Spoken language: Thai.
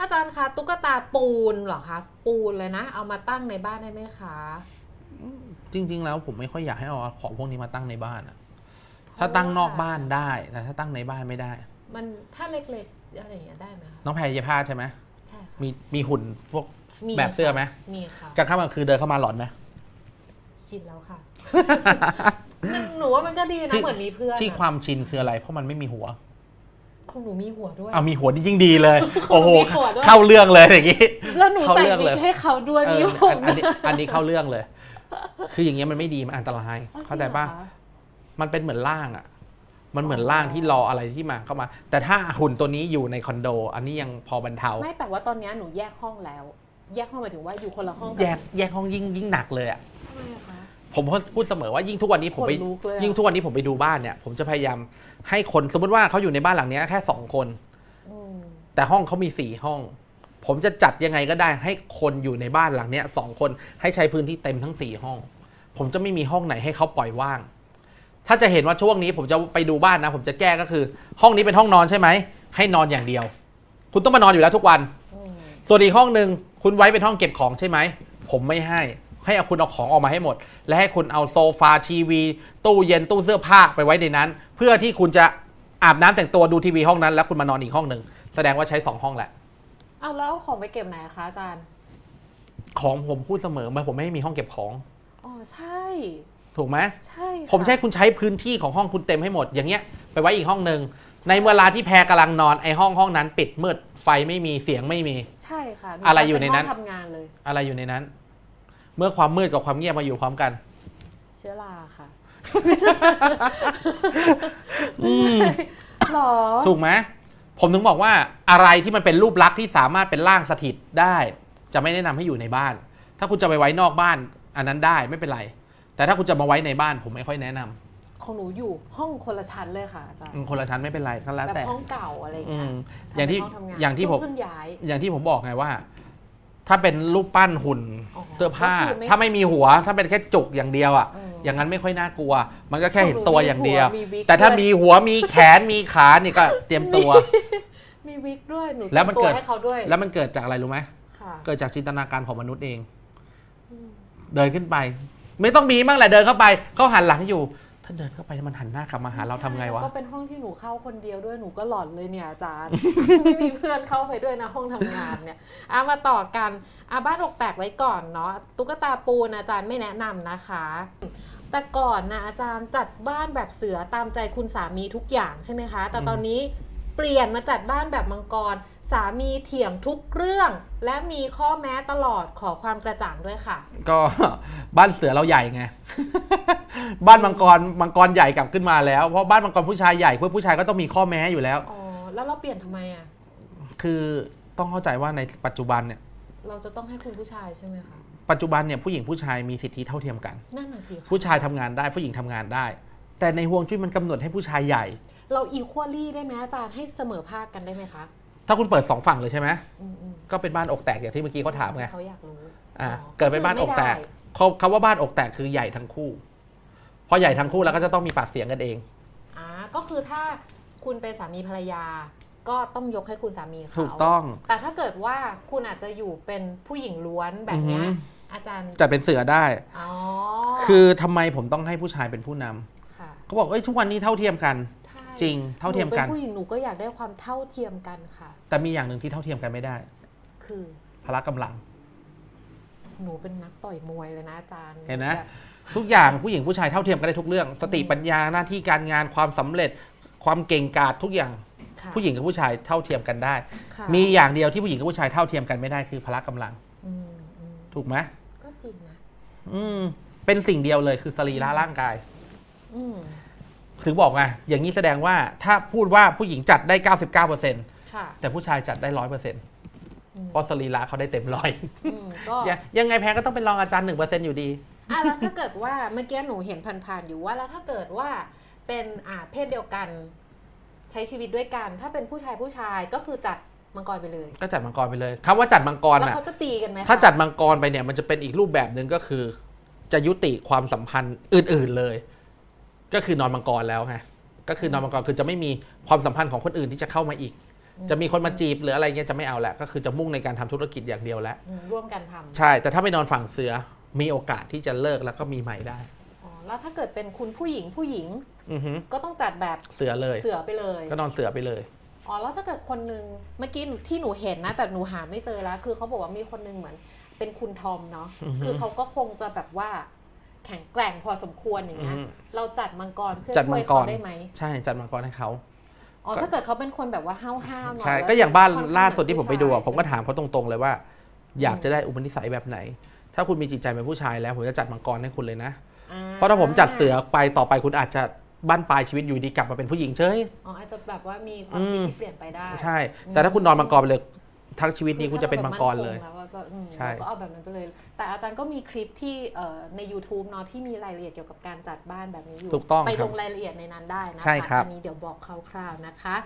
อาจารย์คะตุ๊กตาปูนเหรอคะปูนเลยนะ เอามาตั้งในบ้านได้ไหมคะ จริง ๆ แล้วผมไม่ค่อยอยากให้เอาของพวกนี้มาตั้งในบ้านอะถ้าตั้งนอกบ้านได้ แต่ถ้าตั้งในบ้านไม่ได้ มันถ้าเล็กๆอะไรอย่างเงี้ยได้ไหมคะน้องแพรเย็บผ้าใช่ไหมใช่ค่ะมีมีหุ่นพวกมีแบบเสื้อไหมค่ะมีค่ะกลางค่ำกลางคืนเดินเข้ามาหลอนไหมชินแล้วค่ะ มันหนูว่ามันก็ดีนะ ที่ เหมือนมีเพื่อนที่อะความชินคืออะไร เพราะมันไม่มีหัวของหนูมีหัวด้วย เอามีหัวนี่ยิ่งดีเลย โอ้โห มีหัวด้วย เข้าเรื่องเลยอย่างงี้ แล้วหนูเข้าใส่เรื่องวิเลย กให้เขาด้วยเอมีอผมอันอันนี้อันนี้เข้าเรื่องเลย คืออย่างเงี้ยมันไม่ดีมันอันตราย อ๋อเข้าใจป่ะริงหรอค มันเป็นเหมือนร่างอะ มันเหมือนร่างที่รออะไรที่มาเข้ามา แต่ถ้าหุ่นตัวนี้อยู่ในคอนโด อันนี้ยังพอบรรเทา ไม่แต่ว่าตอนเนี้ยหนูแยกห้องแล้ว แยกห้องหมายถึงว่าอยู่คนละห้องแยกแยกห้องยิ่งยิ่งหนักเลยอะ ทำไมอะคะ ผมพูดเสมอว่ายิ่งทุกวันนี้ผมไปขนลุกเลยอะ ยิ่งทุกวันนี้ผมไปดูบ้านเนี่ย ผมจะพยายามให้คนสมมติว่าเขาอยู่ในบ้านหลังเนี้ยแค่สองคน อืมแต่ห้องเขามีสี่ห้อง ผมจะจัดยังไงก็ได้ให้คนอยู่ในบ้านหลังเนี้ยสองคนให้ใช้พื้นที่เต็มทั้งสี่ห้อง ผมจะไม่มีห้องไหนให้เขาปล่อยว่าง ถ้าจะเห็นว่าช่วงนี้ผมจะไปดูบ้านนะ ผมจะแก้ก็คือ ห้องนี้เป็นห้องนอนใช่ไหมให้นอนอย่างเดียว คุณต้องมานอนอยู่แล้วทุกวัน อืมส่วนอีกห้องหนึ่งคุณไว้เป็นห้องเก็บของใช่ไหม ผมไม่ให้ ให้เอาคุณเอาของออกมาให้หมด และให้คุณเอาโซฟาทีวี ตู้เย็นตู้เสื้อผ้าไปไว้ในนั้น เพื่อที่คุณจะอาบน้ำแต่งตัวดูทีวีห้องนั้น แล้วคุณมานอนอีกห้องหนึ่งแสดงว่าใช้สองห้องแหละ เอาแล้วเอาของไปเก็บไหนอะคะอาจารย์ของผมพูดเสมอมาผมไม่ให้มีห้องเก็บของอ๋อใช่ ถูกไหม ใช่ค่ะผมใช้คุณใช้พื้นที่ของห้องคุณเต็มให้หมดอย่างเงี้ยไปไว้อีกห้องหนึ่งในเวลาที่แพรกำลังนอนไอห้องห้องนั้น ปิดมืดไฟไม่มีเสียงไม่มี ใช่ค่ะหอะไรอยู่ในนั้นเป็ห้งทำงานเลย อะไรอยู่ในนั้น เมื่อความมืดกับความเงียบมาอยู่พร้อมกัน เชื้อราค่ะอืมหรอ ถูกไหมผมถึงบอกว่าอะไรที่มันเป็นรูปลักษณ์ที่สามารถเป็นร่างสถิตได้ จะไม่แนะนำให้อยู่ในบ้าน ถ้าคุณจะไปไว้นอกบ้าน อันนั้นได้ไม่เป็นไร แต่ถ้าคุณจะมาไว้ในบ้าน ผมไม่ค่อยแนะนำของหนูอยู่ห้องคนละชั้นเลยค่ะอาจารย์อืมคนละชั้นไม่เป็นไรก็แล้วแบบแต่ห้องเก่าอะไรอืเงี้ยมทำอย่างที่เป็นห้ทำงนอย่างที่ผมเพิ่งย้ายอย่างที่ผมบอกไงว่า ถ้าเป็นรูปปั้นหุ่นอ๋อเสื้อผ้า ก็คือไม่ถ้าไม่มีหัว ถ้าเป็นแค่จุกอย่างเดียวอะเอออย่างนั้นไม่ค่อยน่ากลัว มันก็แค่เห็นตัวอย่างเดียวมีวิก แต่ถ้าด้วยมีหัวมีแขนมีขานี่ก็เตรียมตัว มีวิกด้วยหนูแล้วมันตัวเกิดให้เขาด้วยแล้วมันเกิดจากอะไรรู้ไหมค่ะเกิดจากจินตนาการของมนุษย์เอง อืมเดินขึ้นไป ไม่ต้องมีมั่งแหละเดินเข้าไปเขาหันหลังอยู่ ถ้าเดินเข้าไปแล้วมันหันหน้ากลับมาหาเราทำไงวะใช่แล้ก็เป็นห้องที่หนูเข้าคนเดียวด้วยหนูก็หลอนเลยเนี่ยอาจารย์ ไม่มีเพื่อนเข้าไปด้วยนะห้องทำงานเนี่ยเอามาต่อกันอาบ้านอกแตกไว้ก่อนเนาะตุ๊กตาปูนอาจารย์ไม่แนะนำนะคะ แต่ก่อนนะอาจารย์จัดบ้านแบบเสือตามใจคุณสามีทุกอย่างใช่ไหมคะ แต่ตอนนี้เปลี่ยนมาจัดบ้านแบบมังกร สามีเถียงทุกเรื่อง และมีข้อแม้ตลอดขอความกระจ่างด้วยค่ะ ก็บ้านเสือเราใหญ่ไง บ้านมังกรมังกรใหญ่กลับขึ้นมาแล้ว เพราะบ้านมังกรผู้ชายใหญ่เพื่อผู้ชายก็ต้องมีข้อแม้อยู่แล้ว อ๋อ แล้วเราเปลี่ยนทำไมอะ คือต้องเข้าใจว่าในปัจจุบันเนี่ยเราจะต้องให้คุณผู้ชายใช่ไหมคะ ปัจจุบันเนี่ยผู้หญิงผู้ชายมีสิทธิเท่าเทียมกัน นั่นน่ะสิคะผู้ชายทำงานได้ผู้หญิงทำงานได้ แต่ในห่วงจุ้ยมันกำหนดให้ผู้ชายใหญ่ เราอีควอลี่ได้ไหมอาจารย์ให้เสมอภาคกันได้ไหมคะ ถ้าคุณเปิดสองฝั่งเลยใช่ไหมอืมอืมก็เป็นบ้านอกแตกอย่างที่เมื่อกี้เขาถามไงเขาอยากรู้อ่าอ๋อเกิดเป็นบ้านอกแตกเขาคำว่าบ้านอกแตกคือใหญ่ทั้งคู่พอใหญ่ทั้งคู่แล้วก็จะต้องมีปากเสียงกันเอง อ่าก็คือถ้าคุณเป็นสามีภรรยา ก็ต้องยกให้คุณสามีเขาถูกต้อง แต่ถ้าเกิดว่าคุณอาจจะอยู่เป็นผู้หญิงล้วนแบบเนี้ยอือหื อาจารย์จะเป็นเสือได้ อ๋อคือทำไมผมต้องให้ผู้ชายเป็นผู้นำค่ะ เขาบอกเอ้ยทุกวันนี้เท่าเทียมกันใช่ จริงเท่าเทียมกันหนูเป็นผู้หญิงหนูก็อยากได้ความเท่าเทียมกันค่ะ แต่มีอย่างหนึ่งที่เท่าเทียมกันไม่ได้ คือพละกำลัง หนูเป็นนักต่อยมวยเลยนะอาจารย์เห็นนะแบบ ทุกอย่างผู้หญิงผู้ชายเท่าเทียมกันได้ทุกเรื่อง สติปัญญาหน้าที่การงานความสำเร็จ ความเก่งกาจทุกอย่างค่ะผู้หญิงกับผู้ชายเท่าเทียมกันได้ ค่ะมีอย่างเดียวที่ผู้หญิงกับผู้ชายเท่าเทียมกันไม่ได้คือพละกำลัง อืมอืมถูกไหมก็จริงนะ อืมเป็นสิ่งเดียวเลยคือสรีระร่างกาย อืม ถึงบอกไงอย่างนี้แสดงว่าถ้าพูดว่าผู้หญิงจัดได้ 99%ค่ะแต่ผู้ชายจัดได้ร้อยเปอร์เซ็นต์อืมเพราะสรีระเขาได้เต็มร้อยอืมก็ยังยังไงแพงก็ต้องเป็นรองอาจารย์หนึ่งเปอร์เซ็นต์อยู่ดี อะแล้วถ้าเกิดว่าเมื่อกี้หนูเห็นผ่านๆอยู่ว่าแล้วถ้าเกิดว่าเป็นอ่าเพศเดียวกัน ใช้ชีวิตด้วยกัน ถ้าเป็นผู้ชายผู้ชายก็คือจัดมังกรไปเลยก็จัดมังกรไปเลยคำว่าจัดมังกรแล้วน่ะ เขาจะตีกันไหมคะถ้าจัดมังกรไปเนี่ยมันจะเป็นอีกรูปแบบหนึ่งก็คือ จะยุติความสัมพันธ์อื่น ๆเลย ก็คือนอนมังกรแล้วไงก็คือนอนมังกรคือจะไม่มีความสัมพันธ์ของคนอื่นที่จะเข้ามาอีก จะมีคนมาจีบหรืออะไรเงี้ยจะไม่เอาแหละก็คือจะมุ่งในการทำธุรกิจอย่างเดียวแล้วอืมร่วมกันทำใช่แต่ถ้าไม่นอนฝั่งเสือมีโอกาสที่จะเลิกแล้วก็มีใหม่ได้อ๋อแล้วถ้าเกิดเป็นคุณผู้หญิงผู้หญิงอือฮึก็ต้องจัดแบบเสือเลย เสือไปเลย ก็นอนเสือไปเลยอ๋อแล้วถ้าเกิดคนหนึ่งเมื่อกี้ที่หนูเห็นนะ แต่หนูหาไม่เจอแล้ว คือเขาบอกว่ามีคนหนึงเหมือนเป็นคุณทอมเนาะอือฮึคือเขาก็คงจะแบบว่า แข็งแกร่งพอสมควรอย่างเงี้ยอืม เราจัดมังกรเพื่อจัดช่มัวยงกเขารได้ไหมใช่จัดมังกรให้เขา อ๋อถ้าเกิดเขาเป็นคนแบบว่าห้าวๆหน่อยใช่ แล้วก็อย่างบ้านค่อนข้ล่าสุดที่ผมไปดูอะเหผมก็ถามเขาตรงๆเลยว่า อยากอืมจะได้อุปนิสัยแบบไหน ถ้าคุณมีจิตใจเป็นผู้ชายแล้วผมจะจัดมังกรให้คุณเลยนะ อ่เพราะถ้าผมจัดเสือไปต่อไปคุณอาจจะบ้านปลายชีวิตอยู่ดีกลับมาเป็นผู้หญิงเฉย อ๋ออาจจะแบบว่ามีความอืคิดมที่เปลี่ยนไปได้ ใช่ แต่ถ้าคุณนอนมังกรไปเลยทั้งชีวิตนี้คุณจะเป็นมังกรเลยคือถ้าราแบบมั่นคงแล้ว ก็อืเกอาแบบนั้นไปเลย แต่อาจารย์ก็มีคลิปที่ใน YouTube เนาะที่มีรายละเอียดเกี่ยวกับการจัดบ้านแบบนี้อยู่ ถูกต้องไปลงรายละเอียดในนั้นได้นะคะใช่ครับ อันนี้เดี๋ยวบอกคร่าวๆนะคะ